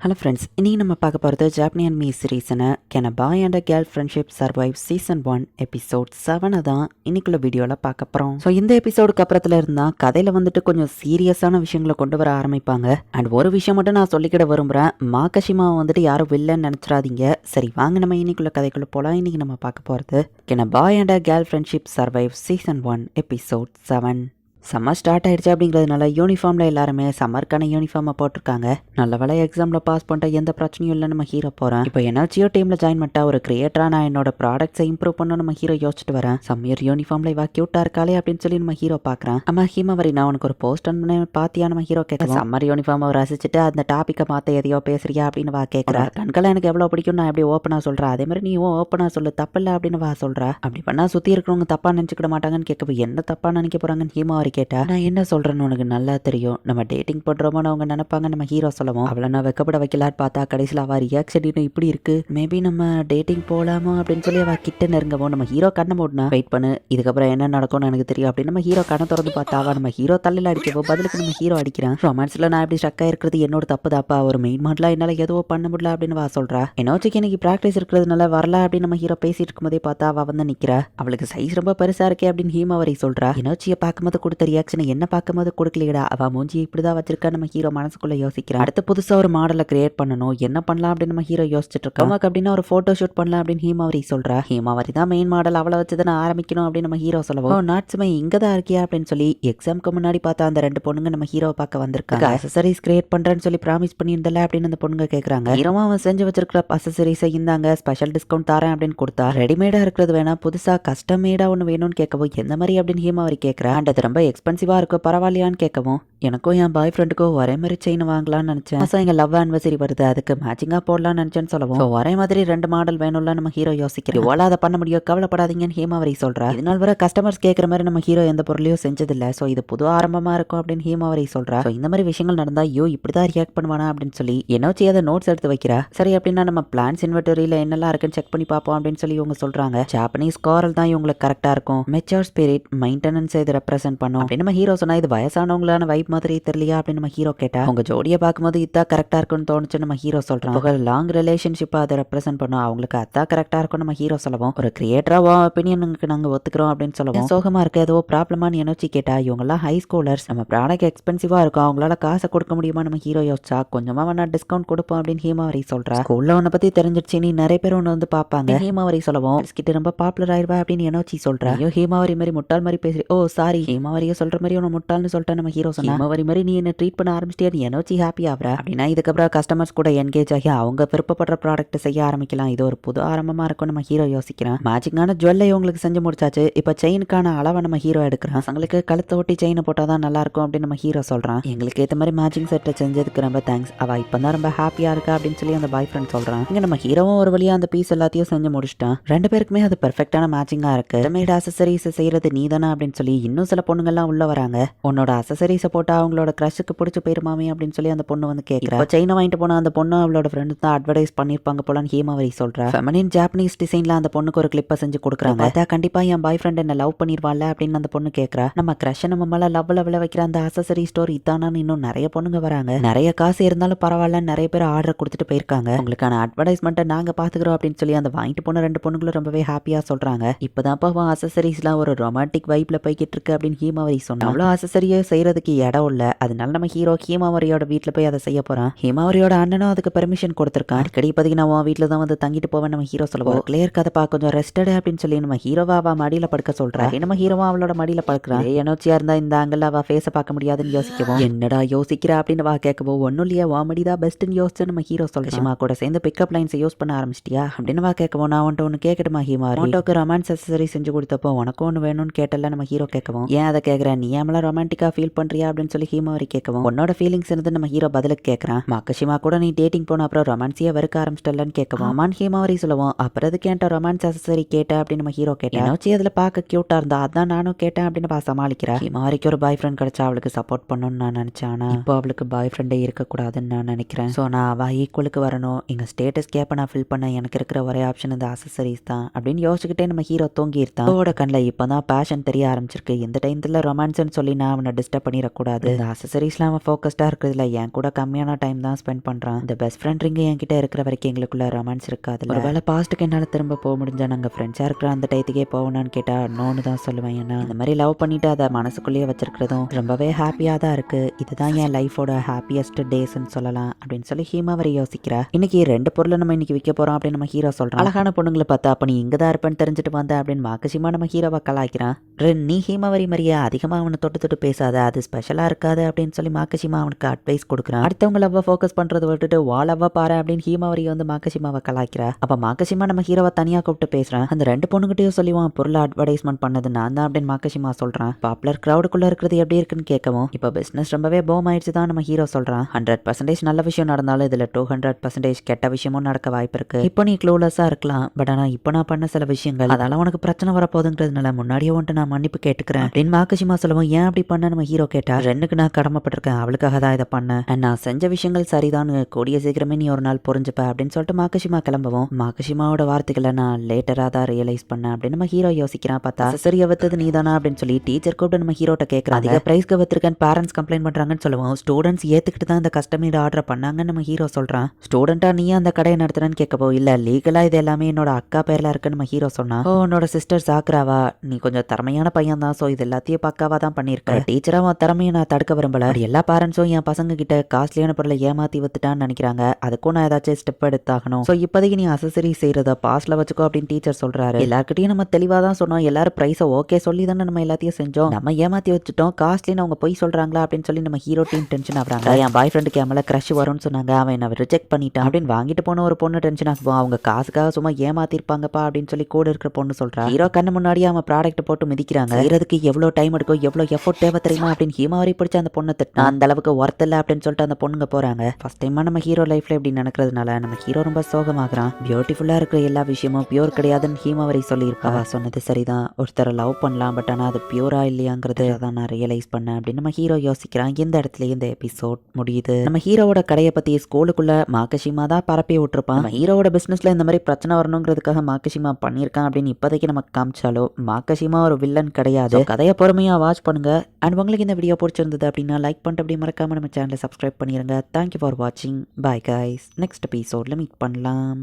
Hello friends இன்னைக்கு நம்ம பார்க்க போகிறது ஜாப்னியன் மீ சீரீஸனை can boy and a girl friendship survive season one episode செவனை தான் இன்னைக்குள்ள வீடியோவில் பார்க்க போகிறோம் ஸோ இந்த எபிசோடுக்கு அப்புறத்துல இருந்தால் கதையில் வந்துட்டு கொஞ்சம் சீரியஸான விஷயங்களை கொண்டு வர ஆரம்பிப்பாங்க. அண்ட் ஒரு விஷயம் மட்டும் நான் சொல்லிக்கிட விரும்புகிறேன் மாகஷிமாவை வந்துட்டு யாரும் வில்லன்னு நினச்சிடாதீங்க. சரி வாங்க நம்ம இன்னைக்குள்ள கதைக்குள்ள போகலாம் இன்றைக்கி நம்ம பார்க்க போகிறது can boy and a girl friendship survive season one episode seven summer start ஆயிடுச்சு அப்படிங்கிறதுனால யூனிஃபார்மில் எல்லாருமே சம்மருக்கான யூனிஃபார்மை போட்டிருக்காங்க. நல்ல வேலை எக்ஸாமில் பாஸ் பண்ணிட்ட எந்த பிரச்சனையும் இல்லை நம்ம ஹீரோ போகிறேன் இப்போ எனர்ஜியோ டீமில் ஜாயின் பண்ணிட்டா ஒரு கிரியேட்டராக நான் என்னோட ப்ராடக்ட்ஸை இம்ப்ரூவ் பண்ண நம்ம ஹீரோ யோசிச்சுட்டு வரேன். சம்மர் யூனிஃபார்மில் இவா க்யூட்டாக இருக்காளே அப்படின்னு சொல்லி நம்ம ஹீரோ பார்க்குறேன். அம்மா ஹீமாவரி நான் உனக்கு ஒரு போஸ்ட் அனுப்பின பார்த்தியா நம்ம ஹீரோ கேட்க சம்மர் யூனிஃபார்மை ரசிச்சுட்டு அந்த டாப்பிக்கை மாற்ற எதையோ பேசுறியா அப்படின்னு வா கேட்குறா. கண்களை எனக்கு எவ்வளோ பிடிக்கும் நான் எப்படி ஓப்பனாக சொல்கிறேன் அதே மாதிரி நீ ஓப்பனாக சொல்லு தப்பில்லை அப்படின்னு வா சொல்கிறா அப்படி பண்ணால் சுற்றி இருக்கிறவங்க தப்பாக நினச்சிக்கிட மாட்டாங்கன்னு கேட்க என்ன தப்பாக நினைக்க போகிறாங்கன்னு ஹீமாவரி கேட்டா நான் என்ன சொல்கிறேன்னு உனக்கு நல்லா தெரியும். நம்ம டேட்டிங் பண்ணுறோமோன்னு அவங்க நினைப்பாங்க நம்ம ஹீரோ சொல்லவும். அவளை நான் வெக்கப்பட வைக்கலான்னு பார்த்தா கடைசியில் அவள் ரியாக்ஷன் இன்னும் இப்படி இருக்கு. மேபி நம்ம டேட்டிங் போகலாமோ அப்படின்னு சொல்லி அவள் கிட்ட நெருங்கவும் நம்ம ஹீரோ கண்ணை மூடனா வெயிட் பண்ணு இதுக்கப்புறம் என்ன நடக்கும்னு எனக்கு தெரியும் அப்படின்னு நம்ம ஹீரோ கண்ணை திறந்து பார்த்தா அவள் நம்ம ஹீரோ தலையில் அடிக்கவோ பதிலுக்கு நம்ம ஹீரோ அடிக்கிறான். ரொமான்ஸில் நான் இப்படி ஸ்டக்காக இருக்கிறது என்னோட தப்பு தாப்பா ஒரு மெயின் மாடலாக என்னால் எதுவும் பண்ண முடியல அப்படின்னு வா சொல்கிறா என்னோச்சிக்கு எனக்கு ப்ராக்டிஸ் இருக்கிறதுனால வரல அப்படின்னு நம்ம ஹீரோ பேசிட்டு இருக்கும்போதே பார்த்தா அவள் வந்து நிற்கிறா அவளுக்கு சைஸ் ரொம்ப பெருசாக இருக்கே அப்படின்னு ஹீமாவரி சொல்கிறா எனோச்சியை பார்க்கும்போது கொடுத்த ரியாக்ஷனை என்ன பார்க்கும்போது கொடுக்கலையடா. அவ மூஞ்சி இப்படிதான் வச்சிருக்கா நம்ம ஹீரோ மனசுக்குள்ள யோசிக்கிறான். அடுத்து புதுசா ஒரு மாடலை கிரியேட் பண்ணணும். என்ன பண்ணலாம் அப்படின்னு நம்ம ஹீரோ யோசிச்சுட்டு இருக்கோம். அப்படின்னா ஒரு போட்டோ ஷூட் பண்ணலாம் அப்படின்னு ஹீமாவரி சொல்றா. ஹீமாவரி தான் மெயின் மாடல் அவளை வச்சு தான் ஆரம்பிக்கணும் அப்படின்னு நம்ம ஹீரோ சொல்லவும். நாட்ஸுமே இங்க தான் இருக்கியா அப்படின்னு சொல்லி எக்ஸாம்க்கு முன்னாடி பார்த்தா அந்த ரெண்டு பொண்ணுங்க நம்ம ஹீரோ பார்க்க வந்திருக்காங்க. அசசரிஸ் கிரியேட் பண்றேன்னு சொல்லி ப்ராமிஸ் பண்ணியிருந்தல அப்படின்னு அந்த பொண்ணுங்க கேக்குறாங்க. ஹீரோவா அவன் செஞ்சு வச்சிருக்கிற அசசரிஸை இந்தாங்க. ஸ்பெஷல் டிஸ்கவுண்ட் தரேன் அப்படின்னு கொடுத்தா. ரெடிமேடா இருக்கிறது வேணா புதுசா கஸ்டமேடா ஒன்று வேணும்னு கேட்கவும் எந்த மாதிரி? அப்படின்னு ஹீமாவரி கேட்குறா அண்ட் அது ரொம்ப எக்ஸ்பென்சிவாக இருக்கும் பரவாயில்லையான்னு கேட்கவும் எனக்கும் என் பாய் ஃப்ரெண்டுக்கும் ஒரே மாதிரி செயின் வாங்கலாம்னு நினச்சேன். மாதம் எங்கள் லவ் ஆனிவர்சரி வருது அதுக்கு மேட்சிங்காக போடலாம்னு நினச்சேன்னு சொல்லவும் ஒரே மாதிரி ரெண்டு மாடல் வேணும்ல? நம்ம ஹீரோ யோசிக்கிறோம் எவ்வளோ அதை பண்ண முடியும்? கவலைப்படாதீங்கன்னு ஹீமாவரி சொல்கிறா இதனால் வர கஸ்டமர்ஸ் கேட்குற மாதிரி நம்ம ஹீரோ எந்த பொருளையும் செஞ்சதில்ல. ஸோ இது புது ஆரம்பமாக இருக்கும் அப்படின்னு ஹீமாவரி சொல்கிறா ஸோ இந்த மாதிரி விஷயங்கள் நடந்தால் ஐயோ இப்படி தான் ரியாக்ட் பண்ணுவானா? அப்படின்னு சொல்லி என்னோச்சி அதை நோட்ஸ் எடுத்து வைக்கிறா. சரி அப்படின்னா நம்ம பிளான்ஸ் இன்வெர்டரியில் என்னெல்லாம் இருக்குன்னு செக் பண்ணி பார்ப்போம் அப்படின்னு சொல்லி இவங்க சொல்கிறாங்க ஜாப்பனீஸ் காரல் தான் இவங்களுக்கு கரெக்டாக இருக்கும். மெச்சோர் ஸ்பிரிட் மெயின்டெனன்ஸ் இது ரெப்ரசென்ட் பண்ணும். அப்படின்னு நம்ம ஹீரோ சொன்னா இது வயசானவங்களான வைப் மாதிரி தெரியலையா? அப்படின்னு நம்ம ஹீரோ கேட்டா உங்க ஜோடியை பார்க்கும்போது இதான் கரெக்டா இருக்கும்னு தோணுச்சு நம்ம ஹீரோ சொல்றோம் அவங்க லாங் ரிலேஷன்ஷிப் அதை ரெப்ரசென்ட் பண்ணும். அவங்களுக்கு அதான் கரெக்டா இருக்கும் நம்ம ஹீரோ சொல்லவும் ஒரு கிரியேட்டரா ஒப்பீனியனுக்கு நாங்க ஒத்துக்கிறோம் அப்படின்னு சொல்லவும் சோகமா இருக்க ஏதோ ப்ராப்ளமான்னு எனர்ஜி கேட்டா இவங்கெல்லாம் ஹை ஸ்கூலர்ஸ் நம்ம ப்ராடக்ட் எக்ஸ்பென்சிவா இருக்கும். அவங்களால காசை கொடுக்க முடியுமா நம்ம ஹீரோ யோசிச்சா? கொஞ்சமா வேணா டிஸ்கவுண்ட் கொடுப்போம் அப்படின்னு ஹீமாவரி சொல்றா. ஸ்கூல்ல உன்னை பத்தி தெரிஞ்சிருச்சு நீ நிறைய பேர் ஒன்று வந்து பார்ப்பாங்க. ஹீமாவரி சொல்லவும் கிட்ட ரொம்ப பாப்புலர் ஆயிருவா அப்படின்னு எனர்ஜி சொல்றா. ஐயோ ஹீமாவரி மாதிரி முட்டாள் மாதிரி பேசுறி ஓ சாரி ஹீமாவரி ஹேமாவரியை சொல்ற மாதிரி உன முட்டாள்னு சொல்லிட்டு நம்ம ஹீரோ சொன்னா? ஹேமாவரி மாதிரி நீ என்ன ட்ரீட் பண்ண ஆரம்பிச்சிட்டியா? நீ எனர்ஜி ஹாப்பி ஆகுறா? அப்படின்னா இதுக்கப்புறம் கஸ்டமர்ஸ் கூட என்கேஜ் ஆகி அவங்க விருப்பப்படுற ப்ராடக்ட் செய்ய ஆரம்பிக்கலாம். இது ஒரு புது ஆரம்பமா இருக்கும் நம்ம ஹீரோ யோசிக்கிறான். மேட்சிங்கான ஜுவல்லை உங்களுக்கு செஞ்சு முடிச்சாச்சு. இப்போ செயினுக்கான அளவை நம்ம ஹீரோ எடுக்கிறான் பசங்களுக்கு கழுத்தை ஒட்டி செயினை போட்டால் தான் நல்லா இருக்கும் அப்படின்னு நம்ம ஹீரோ சொல்றான். எங்களுக்கு ஏற்ற மாதிரி மேட்சிங் செட்டை செஞ்சதுக்கு ரொம்ப தேங்க்ஸ் அவ இப்போ தான் ரொம்ப ஹாப்பியா இருக்கா அப்படின்னு சொல்லி அந்த பாய் ஃப்ரெண்ட் சொல்றான். இங்க நம்ம ஹீரோவும் ஒரு வழியா அந்த பீஸ் எல்லாத்தையும் செஞ்சு முடிச்சிட்டான். ரெண்டு பேருக்குமே அது பெர்ஃபெக்டான மேட்சிங்கா இருக்கு. மேட் அசசரிஸ் செய்யறது நீ தானே அப்படின்னு சொல்லி இன்னும் சில பொண்ணுங்கள்லாம் உள்ள வராங்க. உன்னோட அசசரிஸை போட்டா அவங்களோட க்ரஷுக்கு பிடிச்சி போயிருமாமே அப்படின்னு சொல்லி அந்த பொண்ணு வந்து கேட்குறா செயினை வாங்கிட்டு போன அந்த பொண்ணு அவளோட ஃப்ரெண்டு தான் அட்வர்டைஸ் பண்ணிருப்பாங்க போலான்னு ஹேமாவரி சொல்றா. ஃபெமனின் ஜாப்பனீஸ் டிசைன்ல அந்த பொண்ணுக்கு ஒரு கிளிப்பை செஞ்சு கொடுக்குறாங்க. அதான் கண்டிப்பா என் பாய் ஃப்ரெண்ட் என்ன லவ் பண்ணிருவாள்ல அப்படின்னு அந்த பொண்ணு கேட்கறா நம்ம க்ரஷ் நம்ம மேல லவ் லவ்ல வைக்கிற அந்த அசசரி ஸ்டோர் இதானான்னு இன்னும் நிறைய பொண்ணுங்க வராங்க. நிறைய காசு இருந்தாலும் பரவாயில்ல நிறைய பேர் ஆர்டர் கொடுத்துட்டு போயிருக்காங்க. உங்களுக்கான அட்வர்டைஸ்மெண்ட்டை நாங்க பாத்துக்கிறோம் அப்படின்னு சொல்லி அந்த வாங்கிட்டு போன ரெண்டு பொண்ணுங்களும் ரொம்பவே ஹாப்பியா சொல்றாங்க. இப்பதான் அவன் அசசரிஸ்லாம் ஒரு ரொமான்டிக் வைப்ல போய்கிட்டு இருக்கு அப்படின்னு ஹீமாவரி சொன்னா அவ்வளோ அசசரியை செய்யறதுக்கு இடம் இல்ல. அதனால நம்ம ஹீரோ ஹீமாவரியோட வீட்டுல போய் அதை செய்ய போறான். ஹீமாவரியோட அண்ணனும் அதுக்கு பெர்மிஷன் கொடுத்துருக்கான். அடிக்கடி பார்த்தீங்கன்னா உன் வீட்டில் தான் வந்து தங்கிட்டு போவேன் நம்ம ஹீரோ சொல்லுவோம் கிளியர் கதைப்பா கொஞ்சம் ரெஸ்டடு அப்படின்னு சொல்லி நம்ம ஹீரோவா அவ மடியில படுக்க சொல்றா. நம்ம ஹீரோவா அவளோட மடியில படுக்கிறான் எனர்ஜியா இருந்தா இந்த ஆங்கிள் அவ ஃபேஸை பார்க்க முடியாதுன்னு யோசிக்கவும் என்னடா யோசிக்கிறா அப்படின்னு வா கேட்கவும் ஒன்னும் இல்லையா வா மடி தான் பெஸ்ட்னு யோசிச்சு நம்ம ஹீரோ சொல்றேன் கூட சேர்ந்து பிக்கப் லைன்ஸை யூஸ் பண்ண ஆரம்பிச்சிட்டியா? அப்படின்னு வா கேட்கவும் நான் வந்துட்டு ஒன்று கேட்கட்டுமா ஹீமா மோட்டோக்கு ரொமான்ஸ் அசசரி செஞ்சு கொடுத்தப்போ உனக்கும் ஒன்று வேணும்னு கேட்டல நம்ம ஹீரோ கேட்கவும் ஏன் அதை கேட்குறேன் நீ ஏமலாம் ரொமான்டிக்கா ஃபீல் பண்றியா அப்படின்னு சொல்லி ஹீமாவரி கேட்கவும் உன்னோட ஃபீலிங்ஸ் இருந்து நம்ம ஹீரோ பதிலுக்கு கேட்கறான் மாக்கஷிமா கூட நீ டேட்டிங் போன அப்புறம் ரொமான்ஸியா வெறுக்க ஆரம்பிச்சிட்டலன்னு கேட்கவும் அமான் ஹீமாவரி சொல்லுவோம் அப்புறம் அதுக்கு என்கிட்ட ரொமான்ஸ் அசசரி கேட்ட? அப்படின்னு நம்ம ஹீரோ கேட்டேன் நோச்சி அதில் பார்க்க கியூட்டா இருந்தா அதான் நானும் கேட்டேன் அப்படின்னு பா சமாளிக்கிறா. ஹீமாவரிக்கு ஒரு பாய் ஃப்ரெண்ட் கிடைச்சா அவளுக்கு சப்போர்ட் பண்ணணும்னு நான் நினைச்சேன். ஆனா இப்போ அவளுக்கு பாய் ஃப்ரெண்டே இருக்கக்கூடாதுன்னு நான் நினைக்கிறேன். ஸோ நான் அவ ஈக்குவலுக்கு வரணும். எங்க ஸ்டேட்டஸ் கேப்ப நான் ஃபில் பண்ண எனக்கு இருக்கிற ஒரே ஆப்ஷன் இந்த அசசரிஸ் தான். அப்படின்னு யோசிச்சுக்கிட்டே நம்ம ஹீரோ தூங்கி இருந்தான் அவளோட கண்ணில் இப்போதான் பேஷன் தெரிய ஆரம்பிச்சிருக்கு. இந்த டைத்துல இடத்துல ரொமான்ஸ்னு சொல்லி நான் அவனை டிஸ்டர்ப் பண்ணிடக்கூடாது. இந்த அசசரிஸ்லாம் அவன் ஃபோக்கஸ்டாக இருக்கிறதுல என் கூட கம்மியான டைம் தான் ஸ்பெண்ட் பண்ணுறான் இந்த பெஸ்ட் ஃப்ரெண்ட் ரிங்கு என்கிட்ட இருக்கிற வரைக்கும் எங்களுக்குள்ள ரொமான்ஸ் இருக்காது ஒருவேளை பாஸ்ட்டுக்கு என்னால் திரும்ப போக முடிஞ்சா நாங்கள் ஃப்ரெண்ட்ஸாக இருக்கிற அந்த டயத்துக்கே போகணும்னு கேட்டால் நோன்னு தான் சொல்லுவேன். ஏன்னா இந்த மாதிரி லவ் பண்ணிட்டு அதை மனசுக்குள்ளேயே வச்சிருக்கிறதும் ரொம்பவே ஹாப்பியாக தான் இருக்கு. இதுதான் என் லைஃபோட ஹாப்பியஸ்ட் டேஸ்ன்னு சொல்லலாம் அப்படின்னு சொல்லி ஹீமாவரி யோசிக்கிறா. இன்னைக்கு ரெண்டு பொருளை நம்ம இன்னைக்கு விற்க போறோம் அப்படின்னு நம்ம ஹீரோ சொல்றோம் அழகான பொண்ணுங்களை பார்த்தா அப்ப நீ இங்க தான் இருப்பேன்னு தெரிஞ்சுட்டு வந்த அப்படின்னு மாக்கசிமா நம்ம ஹீரோவை கலாய்க்கிறான். ரென் நீ ஹீமாவரி மாதிரியே அதிகமாக அவனை தொட்டு தொட்டு பேசாத அது ஸ்பெஷலாக இருக்காது அப்படின்னு சொல்லி மாக்கசிமா அவனுக்கு அட்வைஸ் கொடுக்குறான். அடுத்தவங்க லவ்வை ஃபோக்கஸ் பண்ணுறது விட்டுட்டு வா லவ்வ பாரு அப்படின்னு ஹீமாவரி வந்து மாக்கசிமாவை கலாய்க்கிறா. அப்ப மாக்கசிமா நம்ம ஹீரோவை தனியாக கூப்பிட்டு பேசுகிறேன் அந்த ரெண்டு பொண்ணுகிட்டயும் சொல்லிவான் பொருளை அட்வர்டைஸ்மெண்ட் பண்ணது நான் தான் அப்படின்னு மாக்கசிமா சொல்கிறான் பாப்புலர் க்ரௌடுக்குள்ளே இருக்கிறது எப்படி இருக்குன்னு கேட்கவும் இப்போ பிஸ்னஸ் ரொம்பவே போம் ஆயிடுச்சு தான் நம்ம ஹீரோ சொல்கிறான் ஹண்ட்ரட் பர்சன்டேஜ் நல்ல விஷயம் நடந்தாலும் இதில் டூ ஹண்ட்ரட் பர்சன்டேஜ் கெட்ட விஷயமும் நடக்க வாய்ப்பு இருக்கு. இப்போ நீ க்ளூலெஸ்ஸாக இருக்கலாம். பட் ஆனால் இப்போ நான் பண்ண சில விஷயங்கள் அதெல்லாம் உனக்கு பிரச்சனை வரப்போகுதுங்கிறதுனால முன்னாடியே வந்துட்டு நான் மன்னிப்பு கேட்டுக்கிறேன் அப்படின்னு மாக்கசிமா சொல்லுவோம் ஏன் அப்படி பண்ண? நம்ம ஹீரோ கேட்டா ரெண்டுக்கு நான் கடமைப்பட்டிருக்கேன். அவளுக்காக தான் இதை பண்ணேன். நான் செஞ்ச விஷயங்கள் சரிதான். கூடிய சீக்கிரமே நீ ஒரு நாள் புரிஞ்சுப்ப அப்படின்னு சொல்லிட்டு மாக்கசிமா கிளம்பவும். மாக்கசிமாவோட வார்த்தைகளை நான் லேட்டரா தான் ரியலைஸ் பண்ணேன் அப்படின்னு நம்ம ஹீரோ யோசிக்கிறான் பார்த்தா சரியா வத்தது நீ தானா அப்படின்னு சொல்லி டீச்சர் கூப்பிட்டு நம்ம ஹீரோட்ட கேட்கறான் அதிக பிரைஸ்க்கு வத்திருக்கேன். பேரண்ட்ஸ் கம்ப்ளைண்ட் பண்றாங்கன்னு சொல்லுவோம். ஸ்டூடெண்ட்ஸ் ஏத்துக்கிட்டு தான் இந்த கஸ்டமர் ஆர்டர் பண்ணாங்கன்னு நம்ம ஹீரோ சொல்றான். ஸ்டூடெண்டா நீ அந்த கடையை நடத்துறேன்னு கேட்கப்போ இல்ல லீகலா இது எல்லாமே என்னோட அக்கா பேர்ல இருக்குன்னு நம்ம ஹீரோ சொன்னா ஓ உன்னோட சிஸ்டர் சாக்குறாவா? நீ கொஞ்சம் திறமையான பையன் தான். ஸோ இது எல்லாத்தையும் பக்காவா தான் பண்ணியிருக்க. டீச்சரா உன் திறமையை நான் தடுக்க விரும்பல. எல்லா பேரண்ட்ஸும் என் பசங்க கிட்ட காஸ்ட்லியான பொருளை ஏமாத்தி வித்துட்டான்னு நினைக்கிறாங்க. அதுக்கும் நான் ஏதாச்சும் ஸ்டெப் எடுத்தாகணும். ஸோ இப்போதைக்கு நீ அசசரி செய்யறத பாஸ்ல வச்சுக்கோ அப்படின்னு டீச்சர் சொல்றாரு. எல்லார்கிட்டயும் நம்ம தெளிவா தான் சொன்னோம். எல்லாரும் பிரைஸை ஓகே சொல்லி தானே நம்ம எல்லாத்தையும் செஞ்சோம். நம்ம ஏமாத்தி வச்சுட்டோம். காஸ்ட்லின்னு அவங்க போய் சொல்றாங்களா அப்படின்னு சொல்லி நம்ம ஹீரோ டீம் டென்ஷன் ஆகுறாங்க. என் பாய் ஃப்ரெண்டுக்கு என் மேல க்ரஷ் வரும்னு சொன்னாங்க. அவன் என்ன ரிஜெக்ட் பண்ணிட்டான். அப்படின்னு வாங்கிட்டு போன ஒரு பொண்ணு டென்ஷன் ஆகுவோம் அவங்க காசுக்காக சும்மா ஏமாத்திருப்பாங்கப்பா அப்படின்னு சொல்லி கூட இருக்கிற பொண்ணு சொல்றா. ஹீரோ கண்ணு முன்னாடியே அவன் ப்ராடக்ட் போட்டு மிதிக்கிறாங்க. செய்யறதுக்கு எவ்வளவு டைம் எடுக்கும் எவ்வளோ எஃபோர்ட் தேவை தெரியுமா அப்படின்னு ஹீமாவரி பிடிச்ச அந்த பொண்ணை திட்டினா அந்த அளவுக்கு ஒர்த் இல்லை அப்படின்னு சொல்லிட்டு அந்த பொண்ணுங்க போறாங்க. ஃபர்ஸ்ட் டைமா நம்ம ஹீரோ லைஃப்ல இப்படி நடக்கிறதுனால நம்ம ஹீரோ ரொம்ப சோகமாகறான். பியூட்டிஃபுல்லா இருக்கிற எல்லா விஷயமும் பியூர் கிடையாதுன்னு ஹீமாவரி சொல்லியிருக்கா. சொன்னது சரிதான். ஒருத்தரை லவ் பண்ணலாம் பட் ஆனா அது பியூரா இல்லையாங்கிறது தான் நான் ரியலைஸ் பண்ணேன் அப்படின்னு நம்ம ஹீரோ யோசிக்கிறான். இந்த இடத்துல இந்த எபிசோட் முடியுது. நம்ம ஹீரோவோட கடையை பத்தி ஸ்கூலுக்குள்ள மாக்கஷிமா தான் பரப்பி விட்டுருப்பான். நம்ம ஹீரோவோட பிசினஸ்ல இந்த மாதிரி பிரச்சனை வரணுங்கிறதுக்காக மாக்கஷிமா பண்ணியிருக்கான் அப்படின்னு இப்போதைக்கு நமக்கு காமிச்சாலும் மாக்கஷிமா ஒரு வில்லன் கிடையாது. கதையை பொறுமையாக பொறுமையாக வாட்ச் பண்ணுங்கள் அண்ட் உங்களுக்கு இந்த வீடியோ பிடிச்சிருந்தது அப்படின்னா லைக் பண்ணிட்டு அப்படி மறக்காமல் நம்ம சேனலை சப்ஸ்கிரைப் பண்ணிடுங்க தேங்க்யூ ஃபார் வாட்சிங் பாய் கைஸ் நெக்ஸ்ட் எபிசோடில் மீட் பண்ணலாம்.